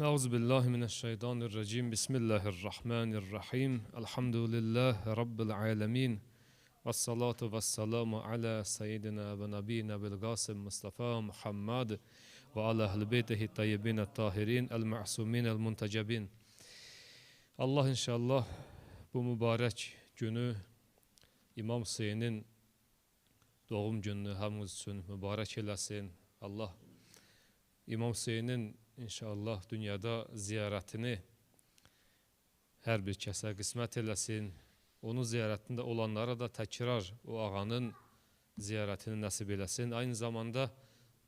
Euzu billahi mineşşeytanirracim. Bismillahirrahmanirrahim. Elhamdülillahi rabbil alamin. Ves salatu ves selamu ala seyyidina ve nabiyina bil Gasim Mustafa Muhammed ve ala ehli beytihi tayyibin tahirin el ma'sumin el muntecebin. Allah inşallah bu mübarek günü İmam Hüseyin'in doğum gününü hamımız üçün mübarək eləsin. Allah İmam Hüseyin'in inşallah dünyada ziyarətini hər bir kəsə qismət eləsin. Onun ziyarətində olanlara da təkrar o ağanın ziyarətini nəsib eləsin. Aynı zamanda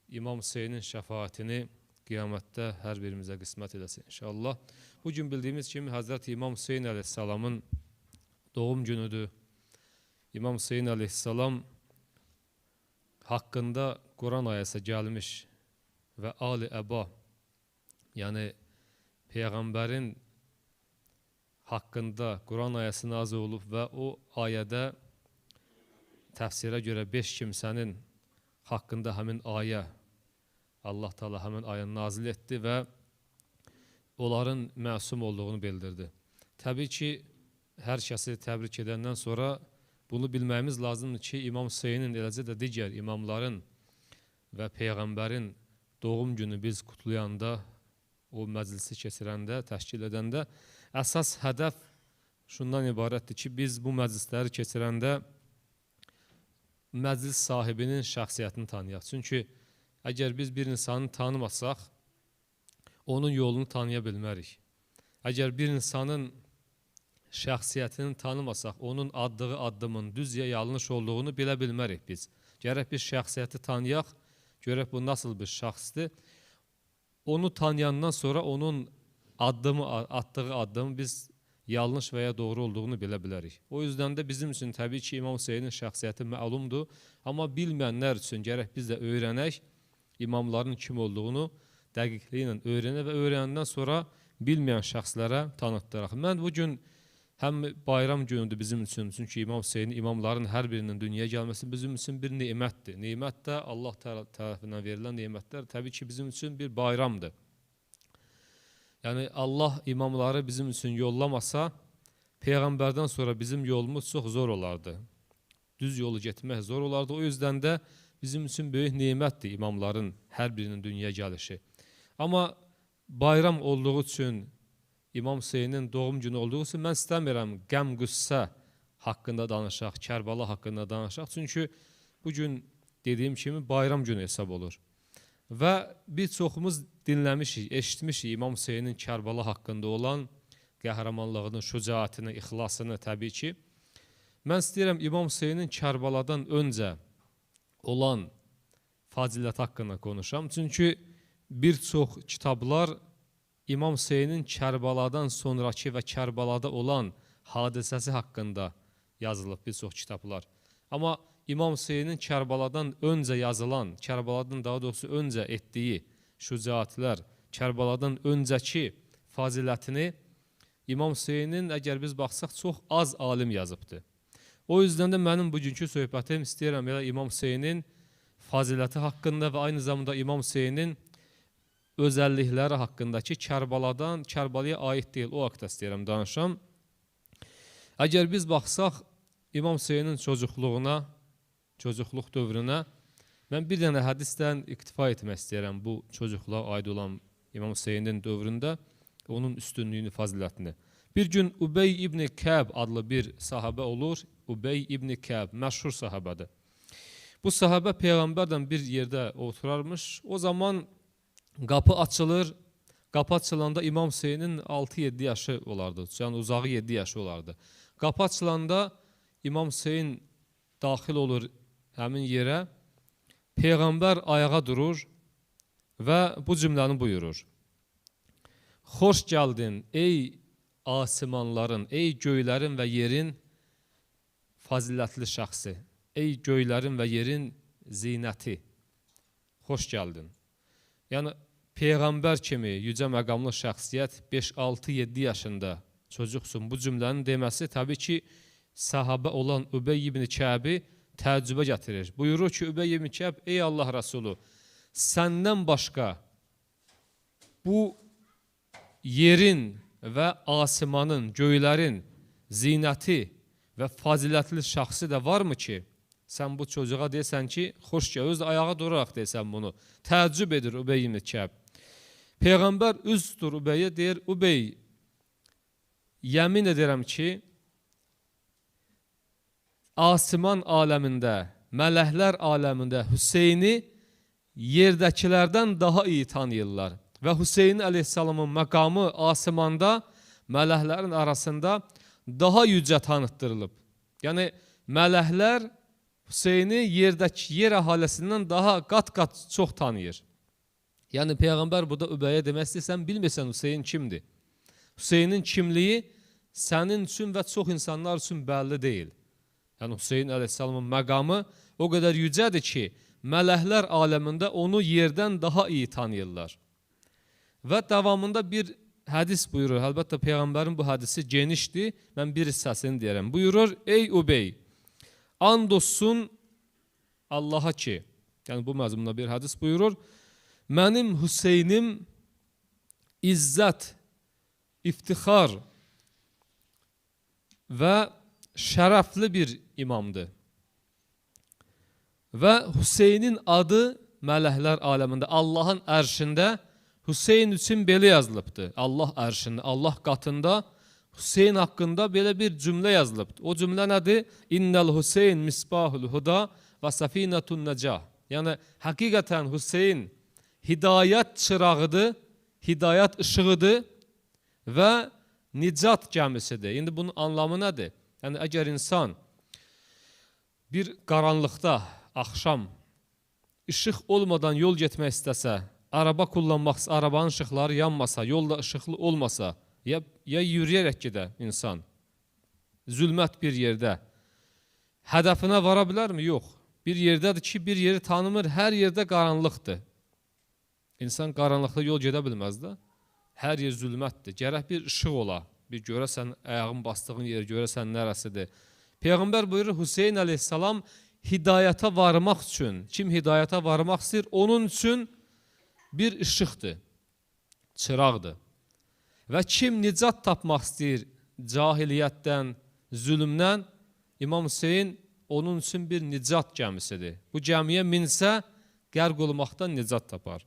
İmam Hüseynin şəfaətini qiyamətdə hər birimizə qismət eləsin inşallah. Bu gün bildiyimiz kimi Həzrət İmam Hüseyin əleyhissalamın doğum günüdür. İmam Hüseyin əleyhissalam haqqında Quran ayəsi gəlmiş və Ali Əba yəni Peyğəmbərin haqqında Quran ayəsi nazil olub və o ayədə təfsirə görə 5 kimsənin haqqında həmin ayə Allah Taala həmin ayəni nazil etdi və onların məsum olduğunu bildirdi. Təbii ki, hər kəsi təbrik edəndən sonra bunu bilməyimiz lazımdır ki, İmam Hüseynin eləcə də digər imamların və peyğəmbərin doğum günü biz kutlayanda, o məclisi keçirəndə, təşkil edəndə əsas hədəf şundan ibarətdir ki, biz bu məclisləri keçirəndə məclis sahibinin şəxsiyyətini tanıyaq. Çünki əgər biz bir insanı tanımasaq, onun yolunu tanıya bilmərik. Əgər bir insanın şəxsiyyətini tanımasaq, onun addığı addımın düz ya yanlış olduğunu bilə bilmərik biz. Gərək biz şəxsiyyəti tanıyaq, görək bu nasıl bir şəxsdir. Onu tanıyandan sonra onun addımı, atdığı addımı biz yanlış və ya doğru olduğunu bilə bilərik. O yüzden də bizim üçün təbii ki, İmam Hüseynin şəxsiyyəti məlumdur. Amma bilməyənlər üçün gərək biz də öyrənək imamların kim olduğunu dəqiqliyi ilə öyrənək və öyrənəndən sonra bilməyən şəxslərə tanıtdıraq. Mən bu gün həm bayram günüdür bizim üçün, çünki İmam Hüseyin imamların hər birinin dünyaya gəlməsi bizim üçün bir nemətdir. Nemət də Allah tərəfindən verilən nemətlər təbii ki, bizim üçün bir bayramdır. Yəni Allah imamları bizim üçün yollamasa, peyğəmbərdən sonra bizim yolumuz çox zor olardı. Düz yolu getmək zor olardı. O yüzden də bizim üçün böyük nemətdir imamların hər birinin dünyaya gəlişi. Amma bayram olduğu üçün İmam Hüseynin doğum günü olduğu üçün mən istəmirəm qəm qüssə haqqında danışaq, Kərbala haqqında danışaq. Çünki bu gün dediyim kimi bayram günü hesab olur. Və bir çoxumuz dinləmişik, eşitmişik İmam Hüseynin Kərbala haqqında olan qəhrəmanlığını, şücaətini, ixlasını təbii ki. Mən istəyirəm İmam Hüseynin Kərbaladan öncə olan fazilət haqqında konuşam. Çünki bir çox kitablar İmam Hüseynin Kərbaladan sonraki və Kərbalada olan hadisəsi haqqında yazılıb bir çox kitablar. Amma İmam Hüseynin Kərbaladan öncə yazılan, Kərbaladan daha doğrusu öncə etdiyi şücaətlər, Kərbaladan öncəki fazilətini İmam Hüseynin əgər biz baxsaq çox az alim yazıbdı. O yüzden də mənim bugünkü söhbətim istəyirəm elə İmam Hüseynin faziləti haqqında və aynı zamanda İmam Hüseynin özəllikləri haqqındakı Kərbaladan Kərbalaya aid deyil, o haqqda istəyirəm danışam. Əgər biz baxsaq İmam Hüseynin çocuqluğuna, çocuqluq dövrünə mən bir dənə hədisdən iktifa etmək istəyirəm bu çocuqluğa aid olan İmam Hüseynin dövründə onun üstünlüyünü, fazilətini. Bir gün Ubey ibn Kəb adlı bir sahabə olur. Ubey ibn Kəb məşhur sahabədir. Bu sahabə peyğəmbərdən bir yerdə oturarmış. O zaman Qapı açılır. Qapı açılanda İmam Hüseynin 6-7 yaşı olardı. Yəni uzağı 7 yaşı olardı. Qapı açılanda İmam Hüseyin daxil olur həmin yerə. Peyğəmbər ayağa durur və bu cümləni buyurur. Xoş gəldin ey asimanların, ey göylərin və yerin fazilətli şəxsi, ey göylərin və yerin zinəti. Xoş gəldin. Yəni peyğəmbər kimi yücə məqamlı şəxsiyyət 5, 6, 7 yaşında çocuqsun. Bu cümlənin deməsi təbii ki, sahabə olan Übey ibn Kəbi təəccübə gətirir. Buyurur ki, Übey ibn Kəb, ey Allah Rəsulu, səndən başqa bu yerin və asimanın, göylərin zinəti və fazilətli şəxsi də varmı ki, sən bu çocuğa deyəsən ki, xoş gəl, öz də ayağa duraraq deyəsən bunu. Təəccüb edir Ubey ibn Kəb. Peyğəmbər üz tutur Ubeyə deyir, Ubey, yemin edirəm ki, asiman aləmində, mələklər aləmində Hüseyni yerdəkilərdən daha iyi tanıyırlar. Və Hüseyin əleyhissalamın məqamı asimanda mələklərin arasında daha yücə tanıtdırılıb. Yəni mələklər Hüseyni yerdəki yer əhalisindən daha qat-qat çox tanıyır. Yəni peyğəmbər burada Übəyə demək istəyirsən, bilmirsən Hüseyn kimdir. Hüseynin kimliyi sənin üçün və çox insanlar üçün bəlli deyil. Yəni Hüseyn əleyhissalamın məqamı o qədər yücədir ki, mələklər aləmində onu yerdən daha iyi tanıyırlar. Və davamında bir hədis buyurur. Əlbəttə peyğəmbərin bu hədisi genişdir. Mən bir hissəsini deyirəm. Buyurur: "Ey Ubey, and olsun Allaha ki." Yəni bu məzmunda bir hədis buyurur. Mənim Hüseynim izzət, iftixar və şərəfli bir imamdır. Və Hüseynin adı mələklər aləmində Allahın ərşində Hüseyn üçün belə yazılıbdı. Allah ərşində, Allah qatında Hüseyn haqqında belə bir cümlə yazılıbdı. O cümlə nədir? İnnel Hüseyn misbahul huda və safinetun necah. Yəni həqiqətən Hüseyn hidayət çırağıdır, hidayət işığıdır və nicat gəmisidir. İndi bunun anlamı nədir? Yəni əgər insan bir qaranlıqda axşam işıq olmadan yol getmək istəsə, araba kullanmaq, arabanın işıqları yanmasa, yolda işıqlı olmasa, ya ya yürüyərək gedə insan zülmət bir yerdə hədəfinə vara bilərmi? Yox. Bir yerdədir ki, bir yeri tanımır, hər yerdə qaranlıqdır. İnsan qaranlıqda yol gedə bilməz də. Hər yer zülmətdir. Gərək bir işıq ola. Bir görəsən ayağın bastığın yer görəsən nərəsidir. Peyğəmbər buyurur Hüseyn əleyhissalam hidayətə varmaq üçün, kim hidayətə varmaq istəyir, onun üçün bir işıqdır, çıraqdır. Və kim nicat tapmaq istəyir cahiliyyətdən, zülmdən, İmam Hüseyn onun üçün bir nicat gəmisidir. Bu gəmiyə minsə, qərq olmaqdan nicat tapar.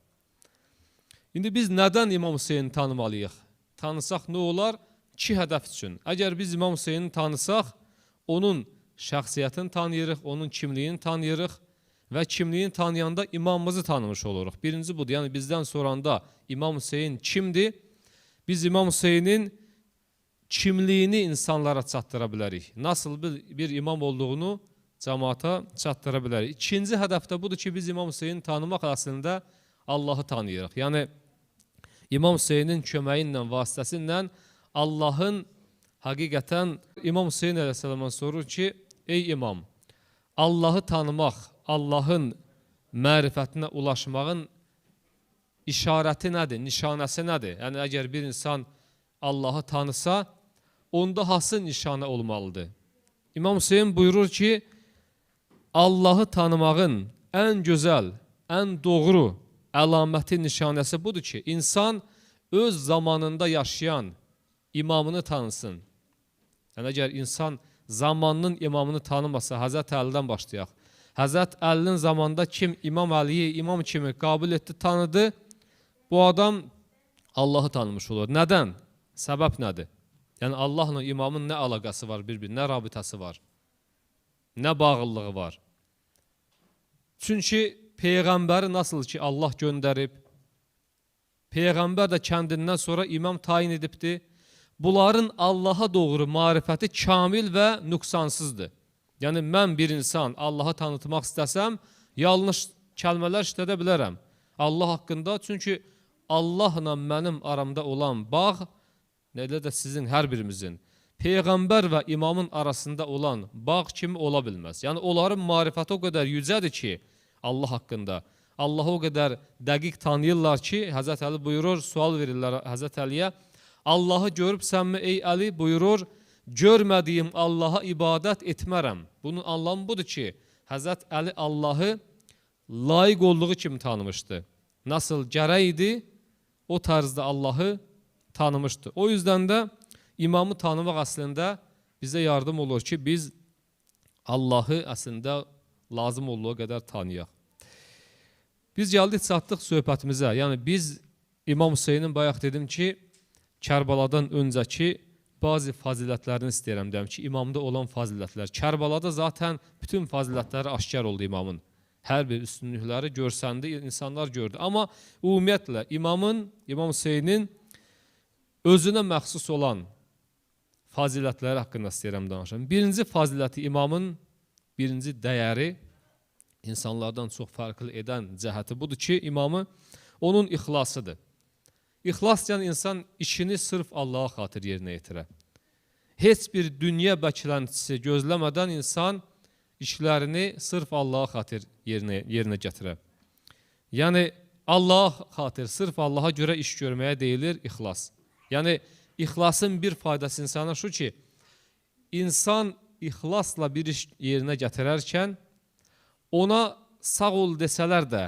İndi biz nədən İmam Hüseyni tanımalıyıq? Tanısaq nə olar? İki hədəf üçün. Əgər biz İmam Hüseyni tanısaq, onun şəxsiyyətini tanıyırıq, onun kimliyini tanıyırıq və kimliyini tanıyanda imamımızı tanımış oluruq. Birinci budur. Yəni bizdən soranda İmam Hüseyn kimdir? Biz İmam Hüseynin kimliyini insanlara çatdıra bilərik. Nasıl bir imam olduğunu cəmaata çatdıra bilərik. İkinci hədəf də budur ki, biz İmam Hüseyni tanımaq əslində Allahı tanıyırıq. Yəni İmam Hüseynin köməyi ilə, vasitəsilə Allahın həqiqətən İmam Hüseyn əleyhissalamdan sorur ki, ey imam, Allahı tanımaq, Allahın mərifətinə ulaşmağın işarəti nədir, nişanəsi nədir? Yəni əgər bir insan Allahı tanısa, onda hansı nişanə olmalıdır? İmam Hüseyn buyurur ki, Allahı tanımağın ən gözəl, ən doğru əlaməti nişanəsi budur ki, insan öz zamanında yaşayan imamını tanısın. Yəni əgər insan zamanının imamını tanımasa, Həzrət Əlidən başlayaq. Həzrət Əlinin zamanında kim İmam Əliyi imam kimi qəbul etdi, tanıdı, bu adam Allahı tanımış olur. Nədən? Səbəb nədir? Yəni Allahla imamın nə əlaqəsi var bir-bir, nə rabitəsi var? Nə bağlılığı var? Çünki peyğəmbəri nasıl ki Allah göndərib, peyğəmbər də kəndindən sonra imam tayin edibdi. Bunların Allaha doğru marifəti kamil və nüqsansızdır. Yəni mən bir insan Allahı tanıtmaq istəsəm, yanlış kəlmələr işlədə bilərəm. Allah haqqında çünki Allahla mənim aramda olan bağ, nədə də sizin hər birimizin peyğəmbər və imamın arasında olan bağ kimi ola bilməz. Yəni onların marifəti o qədər yücədir ki, Allah haqqında. Allahı o qədər dəqiq tanıyırlar ki, Həzrət Əli buyurur, sual verirlər Həzrət Əliyə. Allahı görübsənmi ey Əli buyurur, görmədiyim Allaha ibadət etmərəm. Bunun anlamı budur ki, Həzrət Əli Allahı layiq olduğu kimi tanımışdı. Nasıl gərək idi, o tarzda Allahı tanımışdı. O yüzden de imamı tanımaq aslında bize yardım olur ki biz Allahı aslında lazım olduğu qədər tanıyaq. Biz gəldik çatdıq söhbətimizə. Yəni biz İmam Hüseynin bayaq dedim ki, Kərbaladan öncəki bazı fazilətlərini istəyirəm deyəm ki, imamda olan fazilətlər. Kərbalada zaten bütün fazilətləri aşkar oldu imamın. Hər bir üstünlükləri görsəndi, insanlar gördü. Amma ümumiyyətlə imamın, İmam Hüseynin özünə məxsus olan fazilətləri haqqında istəyirəm danışım. Birinci faziləti imamın birinci dəyəri insanlardan çox fərqli edən cəhəti budur ki, imamı onun ixlasıdır. İxlas yəni insan işini sırf Allaha xatir yerinə yetirə. Heç bir dünya bəkləntisi gözləmədən insan işlərini sırf Allaha xatir yerinə yerinə gətirə. Yəni Allaha xatir, sırf Allaha görə iş görməyə deyilir ixlas. Yəni ixlasın bir faydası insana şu ki, insan ixlasla bir iş yerinə gətirərkən ona sağ ol desələr də,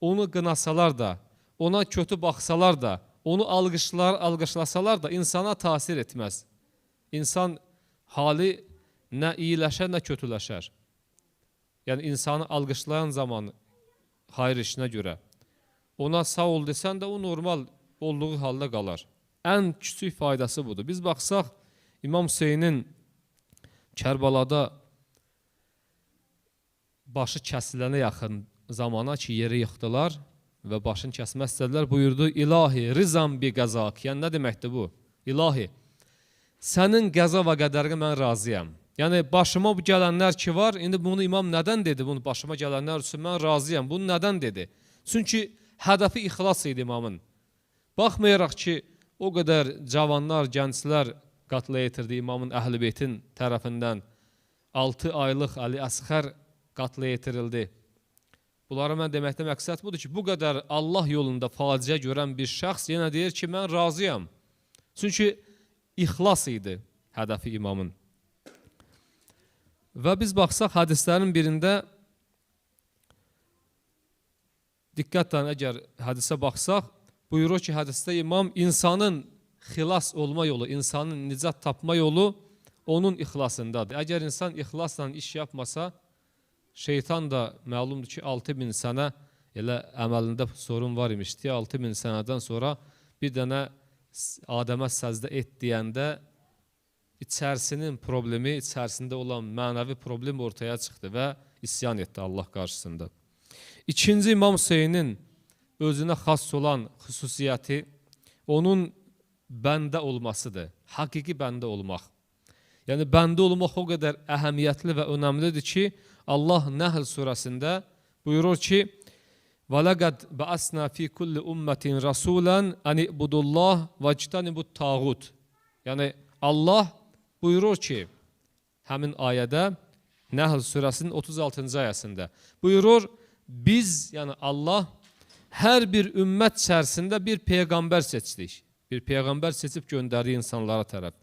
onu qınasalar da, ona kötü baxsalar da, onu alqışlar, alqışlasalar da insana təsir etməz. İnsan hali nə iyiləşər, nə kötüləşər. Yəni insanı alqışlayan zaman xeyir işinə görə ona sağ ol desən də o normal olduğu halda qalar. Ən kiçik faydası budur. Biz baxsaq İmam Hüseynin Kərbalada başı kəsilənə yaxın zamana ki, yerə yıxdılar və başını kəsmək istədilər. Buyurdu, ilahi, rizam bi qəzak. Yəni, nə deməkdir bu? İlahi, sənin qəza və qədərinə mən razıyam. Yəni, başıma bu gələnlər ki var, indi bunu imam nədən dedi? Bunu başıma gələnlər üçün mən razıyam. Bunu nədən dedi? Çünki hədəfi ixlas idi imamın. Baxmayaraq ki, o qədər cavanlar, gənclər qatla yetirdi imamın əhl-i beytin tərəfindən 6 aylıq Ali Əsxər qatla yetirildi. Bunları mən deməkdə məqsəd budur ki, bu qədər Allah yolunda faciə görən bir şəxs yenə deyir ki, mən razıyam. Çünki ixlas idi hədəfi imamın. Və biz baxsaq hədislərin birində diqqətlə əgər hədisə baxsaq, buyurur ki, hədisdə imam insanın xilas olma yolu, insanın nicat tapma yolu onun ixlasındadır. Əgər insan ixlasla iş yapmasa, şeytan da məlumdur ki, 6000 sənə elə əməlində sorun var imişdi. 6000 sənədən sonra bir dənə Adəmə səzdə et deyəndə içərisinin problemi, içərisində olan mənəvi problem ortaya çıxdı və isyan etdi Allah qarşısında. İkinci İmam Hüseynin özünə xas olan xüsusiyyəti onun bəndə olmasıdır. Həqiqi bəndə olmaq. Yəni bəndə olmaq o qədər əhəmiyyətli və önəmlidir ki, Allah Nəhl surəsində buyurur ki: "Və laqad ba'asna fi kulli ummetin rasulan an ibudullah və ictanibut tağut." Yəni Allah buyurur ki, həmin ayədə Nəhl surəsinin 36-cı ayəsində buyurur: "Biz, yəni Allah hər bir ümmət içərisində bir peyğəmbər seçdik. Bir peyğəmbər seçib göndərdi insanlara tərəf.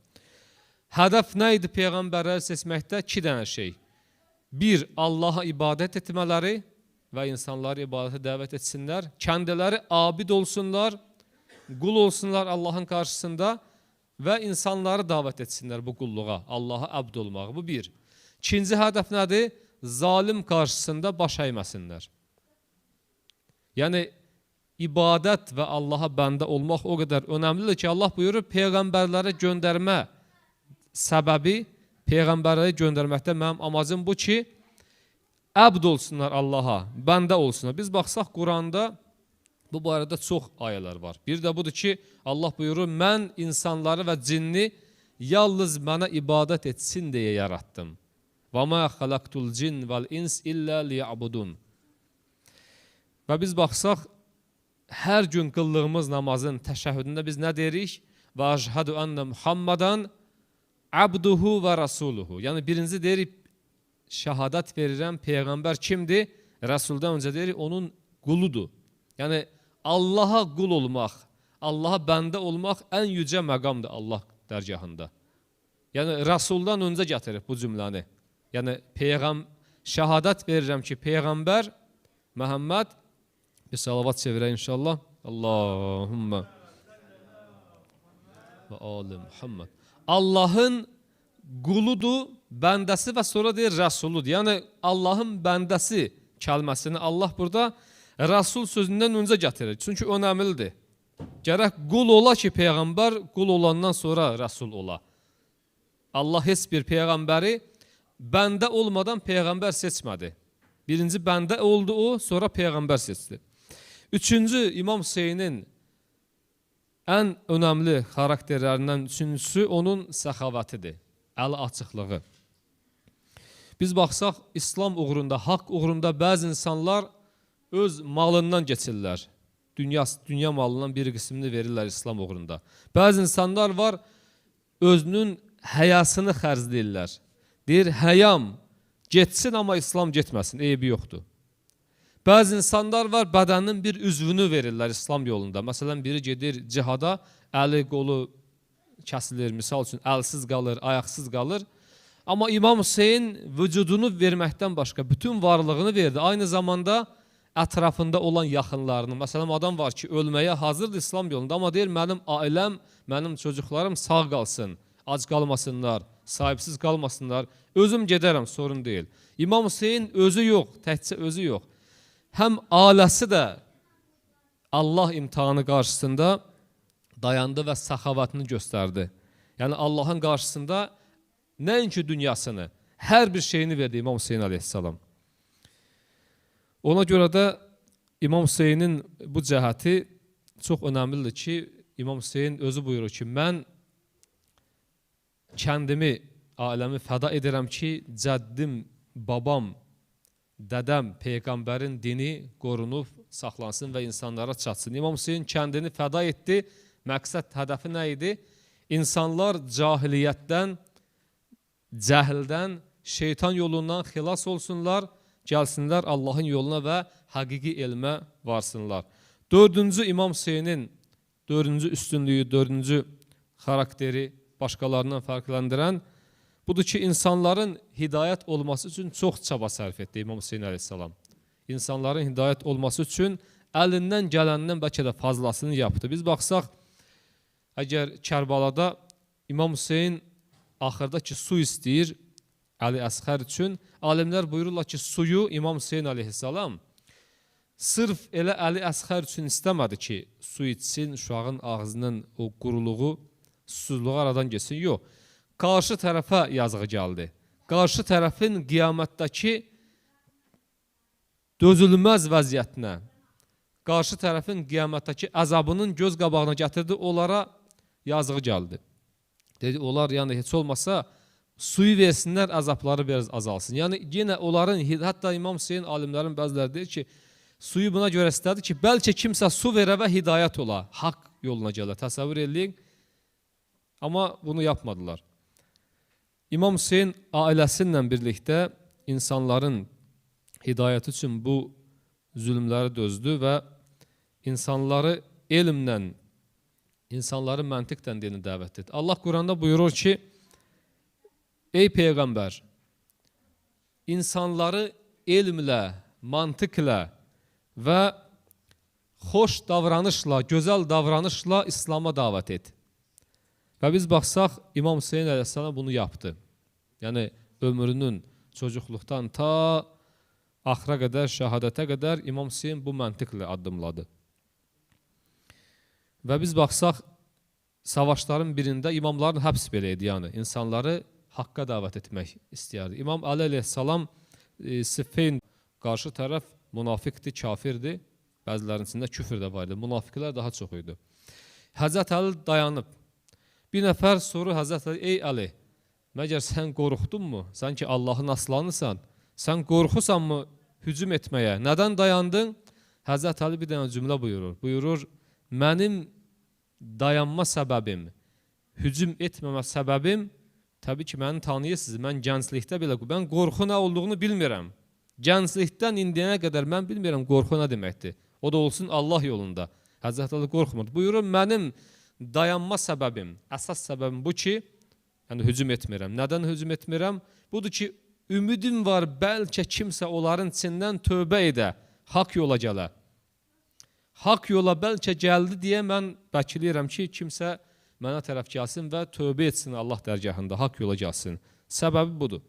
Hədəf nə idi peyğəmbərləri seçməkdə? 2 dənə şey. Bir, Allaha ibadət etmələri və insanları ibadətə dəvət etsinlər. Kəndiləri abid olsunlar, qul olsunlar Allahın qarşısında və insanları dəvət etsinlər bu qulluğa, Allaha əbd olmağı. Bu bir. İkinci hədəf nədir? Zalim qarşısında baş əyməsinlər. Yəni ibadət və Allaha bəndə olmaq o qədər önəmlidir ki, Allah buyurur peyğəmbərlərə göndərmə səbəbi peyğəmbərləri göndərməkdə mənim amacım bu ki, əbd olsunlar Allaha, bəndə olsunlar. Biz baxsaq Quranda bu barədə çox ayələr var. Bir də budur ki, Allah buyurur, mən insanları və cinni yalnız mənə ibadət etsin deyə yaratdım. Və mə xalaqtul cin vəl ins illə liyabudun. Və biz baxsaq, hər gün qıldığımız namazın təşəhhüdündə biz nə deyirik? Və əşhədü ənə Muhammadan abduhu və rasuluhu. Yəni birinci deyirik şəhadat verirəm peyğəmbər kimdir? Rəsuldan öncə deyirik onun quludur. Yəni Allaha qul olmaq, Allaha bəndə olmaq ən yücə məqamdır Allah dərgahında. Yəni Rəsuldan öncə gətirib bu cümləni. Yəni peyğəm şəhadat verirəm ki, peyğəmbər Məhəmməd bir salavat çevirək inşallah. Allahumma və ali Muhammed. Allahın quludur, bəndəsi və sonra deyir rəsuludur. Yəni Allahın bəndəsi kəlməsini Allah burada rəsul sözündən öncə gətirir. Çünki önəmlidir. Gərək qul ola ki, peyğəmbər qul olandan sonra rəsul ola. Allah heç bir peyğəmbəri bəndə olmadan peyğəmbər seçmədi. Birinci bəndə oldu o, sonra peyğəmbər seçdi. Üçüncü İmam Hüseynin ən önəmli xarakterlərindən üçüncüsü onun səxavətidir, əl açıqlığı. Biz baxsaq İslam uğrunda, haqq uğrunda bəzi insanlar öz malından keçirlər. Dünya dünya malından bir qismini verirlər İslam uğrunda. Bəzi insanlar var özünün həyasını xərcləyirlər. Deyir, həyam getsin amma İslam getməsin, eybi yoxdur. Bəzi insanlar var, bədənin bir üzvünü verirlər İslam yolunda. Məsələn, biri gedir cihada, əli, qolu kəsilir, misal üçün əlsiz qalır, ayaqsız qalır. Amma İmam Hüseyin vücudunu verməkdən başqa bütün varlığını verdi. Aynı zamanda ətrafında olan yaxınlarını, məsələn, adam var ki, ölməyə hazırdır İslam yolunda, amma deyir, mənim ailəm, mənim çocuklarım sağ qalsın, ac qalmasınlar, sahibsiz qalmasınlar, özüm gedərəm, sorun deyil. İmam Hüseyin özü yox, təkcə özü yox. Həm ailəsi də Allah imtihanı qarşısında dayandı və səxavətini göstərdi. Yəni Allahın qarşısında nəinki dünyasını, hər bir şeyini verdi İmam Hüseyin əleyhissalam. Ona görə də İmam Hüseynin bu cəhəti çox önəmlidir ki, İmam Hüseyin özü buyurur ki, mən kəndimi, aləmi fəda edirəm ki, cəddim, babam, dədəm, peyğəmbərin dini qorunub, saxlansın və insanlara çatsın. İmam Hüseyin kəndini fəda etdi. Məqsəd, hədəfi nə idi? İnsanlar cahiliyyətdən, cəhildən, şeytan yolundan xilas olsunlar, gəlsinlər Allahın yoluna və həqiqi elmə varsınlar. Dördüncü İmam Hüseynin dördüncü üstünlüyü, dördüncü xarakteri başqalarından fərqləndirən budur ki, insanların hidayət olması üçün çox çaba sərf etdi İmam Hüseyin əleyhissalam. İnsanların hidayət olması üçün əlindən gələndən bəlkə də fazlasını yapdı. Biz baxsaq, əgər Kərbalada İmam Hüseyin axırda ki, su istəyir Əli Əsxər üçün, alimlər buyururlar ki, suyu İmam Hüseyin əleyhissalam sırf elə Əli Əsxər üçün istəmədi ki, su içsin, uşağın ağzının o quruluğu, susuzluğu aradan geçsin. Yox, qarşı tərəfə yazığı gəldi. Qarşı tərəfin qiyamətdəki dözülməz vəziyyətinə, qarşı tərəfin qiyamətdəki əzabının göz qabağına gətirdi, onlara yazığı gəldi. Dedi, onlar yəni heç olmasa suyu versinlər, əzabları biraz azalsın. Yəni yenə onların hətta İmam Hüseyin alimlərin bəziləri deyir ki, suyu buna görə istədi ki, bəlkə kimsə su verə və hidayət ola, haqq yoluna gələ. Təsəvvür eləyin. Amma bunu yapmadılar. İmam Hüseyin ailəsi ilə birlikdə insanların hidayəti üçün bu zülmləri dözdü və insanları elmlə, insanları məntiqlə dini dəvət etdi. Allah Quranda buyurur ki, Ey Peyğəmbər, insanları elmlə, mantıqla və xoş davranışla, gözəl davranışla İslam'a dəvət et. Və biz baxsaq, İmam Hüseyin əleyhissalam bunu yaptı. Yəni, ömrünün çocuqluqdan ta axıra qədər, şəhadətə qədər İmam Hüseyin bu məntiqlə addımladı. Və biz baxsaq, savaşların birində imamların həbs belə idi, yəni insanları haqqa dəvət etmək istəyərdi. İmam Ali əleyhissalam e, Siffeyn qarşı tərəf münafiqdir, kafirdir. Bəzilərinin içində küfr də var idi. Münafiqlər daha çox idi. Həzrət Əli dayanıb. Bir nəfər soru Həzrət Əli, ey Əli, məgər sən qorxdunmu? Sən ki Allahın aslanısan. Sən qorxusanmı hücum etməyə? Nədən dayandın? Həzrət Əli bir dənə cümlə buyurur. Buyurur, mənim dayanma səbəbim, hücum etməmə səbəbim Təbii ki, məni tanıyırsınız. Mən gənclikdə belə mən qorxu nə olduğunu bilmirəm. Gənclikdən indiyənə qədər mən bilmirəm qorxu nə deməkdir. O da olsun Allah yolunda. Həzrət Ali qorxmur. Buyurur, mənim dayanma səbəbim, əsas səbəbim bu ki, yəni hücum etmirəm. Nədən hücum etmirəm? Budur ki, ümidim var, bəlkə kimsə onların içindən tövbə edə, haqq yola gələ. Haqq yola bəlkə gəldi deyə mən bəkiləyirəm ki, kimsə mənə tərəf gəlsin və tövbə etsin Allah dərgahında, haqq yola gəlsin. Səbəbi budur.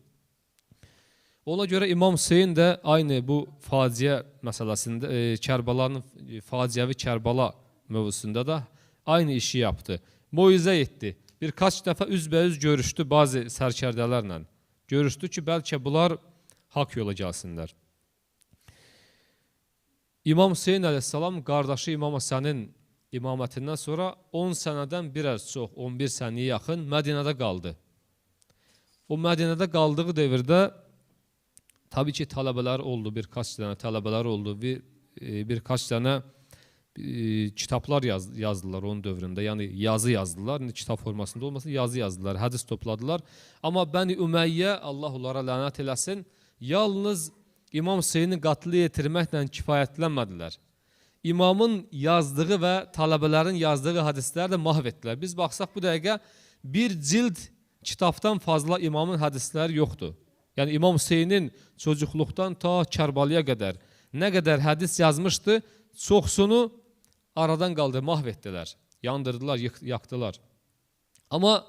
Ona görə İmam Hüseyn də aynı bu faciə məsələsində, e, Kərbalanın e, faciəvi Kərbala mövzusunda da aynı işi yaptı. Moizə etdi. Birkaç dəfə üzbəüz görüşdü bazı sərkərdələrlə. Görüşdü ki, bəlkə bunlar haqq yola gəlsinlər. İmam Hüseyn əleyhissalam qardaşı İmam Həsənin imamətindən sonra 10 sənədən bir az çox, 11 sənəyə yaxın Mədinədə qaldı. O Mədinədə qaldığı dövrdə tabii ki tələbələr oldu, birkaç dənə tələbələr oldu, bir e, birkaç dənə e, kitablar yaz, yazdılar onun dövründə. Yəni yazı yazdılar. İndi kitab formasında olmasa yazı yazdılar, hədis topladılar. Amma Bəni Ümeyyə Allah onlara lənət eləsin, yalnız İmam Hüseyni qatlı yetirməklə kifayətlənmədilər. İmamın yazdığı və tələbələrin yazdığı hədisləri də məhv etdilər. Biz baxsaq bu dəqiqə bir cild kitabdan fazla imamın hədisləri yoxdur. Yəni İmam Hüseynin çocuqluqdan ta Kərbalaya qədər nə qədər hədis yazmışdı, çoxsunu aradan qaldı, məhv etdilər. Yandırdılar, yaktılar. Amma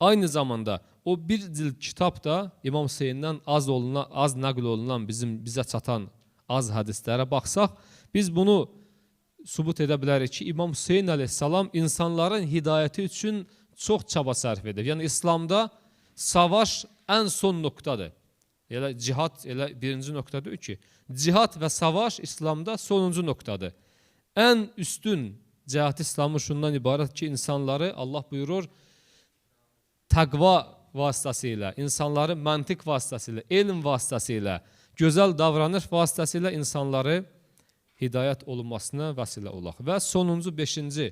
aynı zamanda o bir cild kitab da İmam Hüseyndən az olunan, az nəql olunan bizim bizə çatan az hədislərə baxsaq, biz bunu sübut edə bilərik ki, İmam Hüseyn əleyhissalam insanların hidayəti üçün çox çaba sərf edir. Yəni İslamda savaş ən son nöqtədir. Elə cihad elə birinci nöqtədir ki, cihad və savaş İslamda sonuncu nöqtədir. Ən üstün cəhət İslamı şundan ibarət ki, insanları Allah buyurur, təqva vasitəsilə, insanları məntiq vasitəsilə, elm vasitəsilə, gözəl davranış vasitəsilə insanları hidayət olunmasına vəsilə olaq. Və sonuncu 5-ci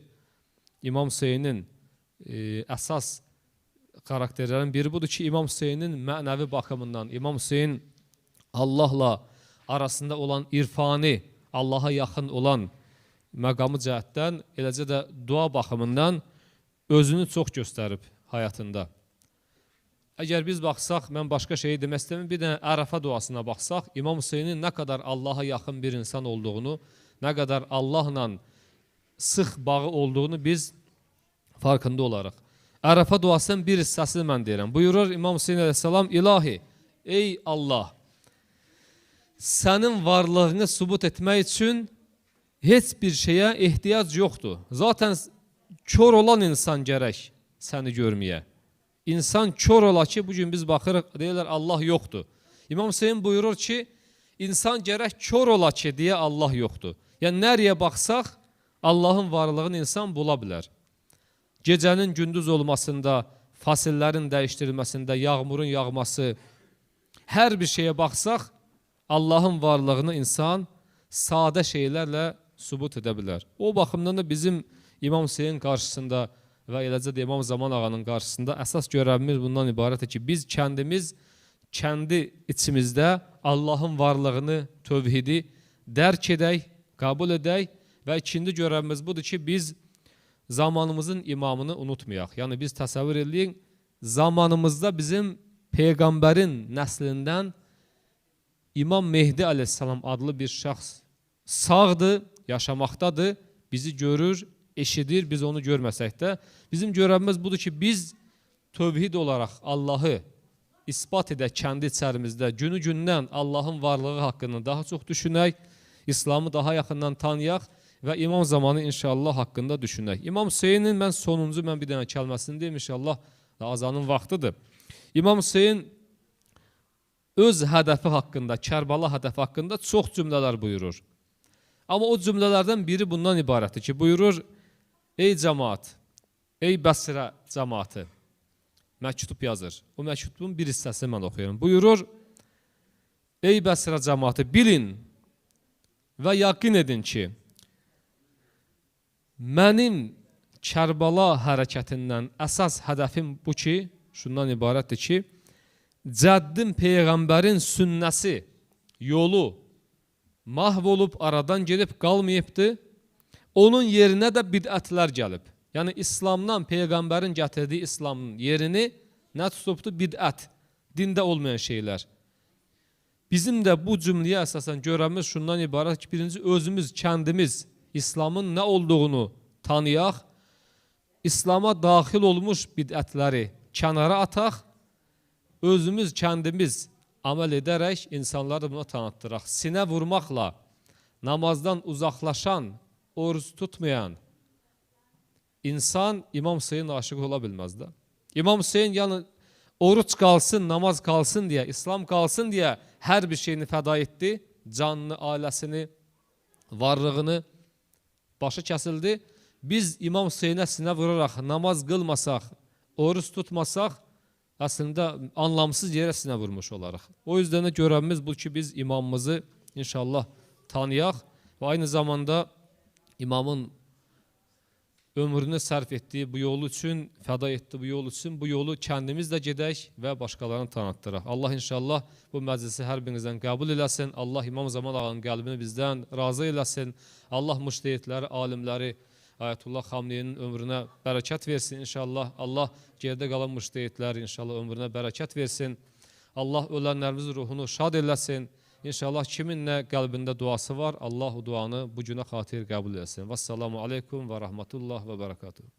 İmam Hüseynin e, əsas karakterlərin biri budur ki, İmam Hüseynin mənəvi baxımından, İmam Hüseyn Allahla arasında olan irfani, Allaha yaxın olan məqamı cəhətdən, eləcə də dua baxımından özünü çox göstərib həyatında. Əgər biz baxsaq, mən başqa şeyi demək bir dənə Ərəfə duasına baxsaq, İmam Hüseynin nə qədər Allaha yaxın bir insan olduğunu, nə qədər Allahla sıx bağı olduğunu biz farkında olarıq. Ərəfə duasının bir hissəsini mən deyirəm. Buyurur İmam Hüseyin əleyhissalam, İlahi, ey Allah, sənin varlığını sübut etmək üçün heç bir şeyə ehtiyac yoxdur. Zaten kör olan insan gərək səni görməyə. İnsan kör ola ki, bugün biz baxırıq, deyirlər Allah yoxdur. İmam Hüseyin buyurur ki, insan gərək kör ola ki, deyə Allah yoxdur. Yəni, nəriyə baxsaq, Allahın varlığını insan bula bilər. Gecənin gündüz olmasında, fasillərin dəyişdirilməsində, yağmurun yağması, hər bir şeyə baxsaq, Allahın varlığını insan sadə şeylərlə sübut edə bilər. O baxımdan da bizim İmam Hüseyin qarşısında və eləcə də İmam Zaman ağanın qarşısında əsas görəvimiz bundan ibarətdir ki, biz kəndimiz kəndi içimizdə Allahın varlığını, tövhidi dərk edək, qəbul edək və ikinci görəvimiz budur ki, biz zamanımızın imamını unutmayaq. Yəni biz təsəvvür eləyin, zamanımızda bizim peyğəmbərin nəslindən İmam Mehdi əleyhissalam adlı bir şəxs sağdır, yaşamaqdadır, bizi görür, eşidir, biz onu görməsək də. Bizim görəvimiz budur ki, biz tövhid olaraq Allahı isbat edək kəndi içərimizdə, günü gündən Allahın varlığı haqqında daha çox düşünək, İslamı daha yaxından tanıyaq və imam zamanı inşallah haqqında düşünək. İmam Hüseynin mən sonuncu mən bir dənə kəlməsini deyim inşallah azanın vaxtıdır. İmam Hüseyin öz hədəfi haqqında, Kərbala hədəfi haqqında çox cümlələr buyurur. Amma o cümlələrdən biri bundan ibarətdir ki, buyurur: Ey cəmaat, ey Bəsrə cəmaatı. Məktub yazır. O məktubun bir hissəsini mən oxuyuram. Buyurur: Ey Bəsrə cəmaatı, bilin və yaqin edin ki, mənim Kərbala hərəkətindən əsas hədəfim bu ki, şundan ibarətdir ki, cəddim peyğəmbərin sünnəsi, yolu mahv olub aradan gedib qalmayıbdı. Onun yerinə də bidətlər gəlib. Yəni İslamdan peyğəmbərin gətirdiyi İslamın yerini nə tutubdu? Bidət, dində olmayan şeylər. Bizim də bu cümləyə əsasən görəmiz şundan ibarət ki, birinci özümüz, kəndimiz İslamın nə olduğunu tanıyaq. İslam'a daxil olmuş bidətləri kənara ataq, özümüz, kəndimiz əməl edərək insanları buna tanıtdıraq. Sinə vurmaqla namazdan uzaqlaşan, oruç tutmayan insan İmam Hüseyin aşığı ola bilməz. İmam Hüseyin yəni oruç qalsın, namaz qalsın deyə, İslam qalsın deyə hər bir şeyini fəda etdi. Canını, ailəsini, varlığını başı kəsildi. Biz İmam Hüseynə sinə vuraraq namaz qılmasaq, oruç tutmasaq, əslində anlamsız yerə sinə vurmuş olarıq. O yüzden də görevimiz bu ki biz imamımızı inşallah tanıyaq və aynı zamanda imamın ömrünü sərf etdiyi bu yolu üçün, fəda etdi bu yol üçün bu yolu kəndimiz də gedək və başqalarına tanıtdıraq. Allah inşallah bu məclisi hər birinizdən qəbul eləsin. Allah İmam Zaman ağanın qəlbini bizdən razı eləsin. Allah müştehidləri, alimləri, Ayətullah Xamniyinin ömrünə bərəkət versin inşallah. Allah gerdə qalan müştehidləri inşallah ömrünə bərəkət versin. Allah ölənlərimizin ruhunu şad eləsin. İnşallah kimin nə qəlbində duası var, Allah o duanı bu günə xatir qəbul etsin. Vəssalamu aleykum və rahmetullah və bərəkatuhu.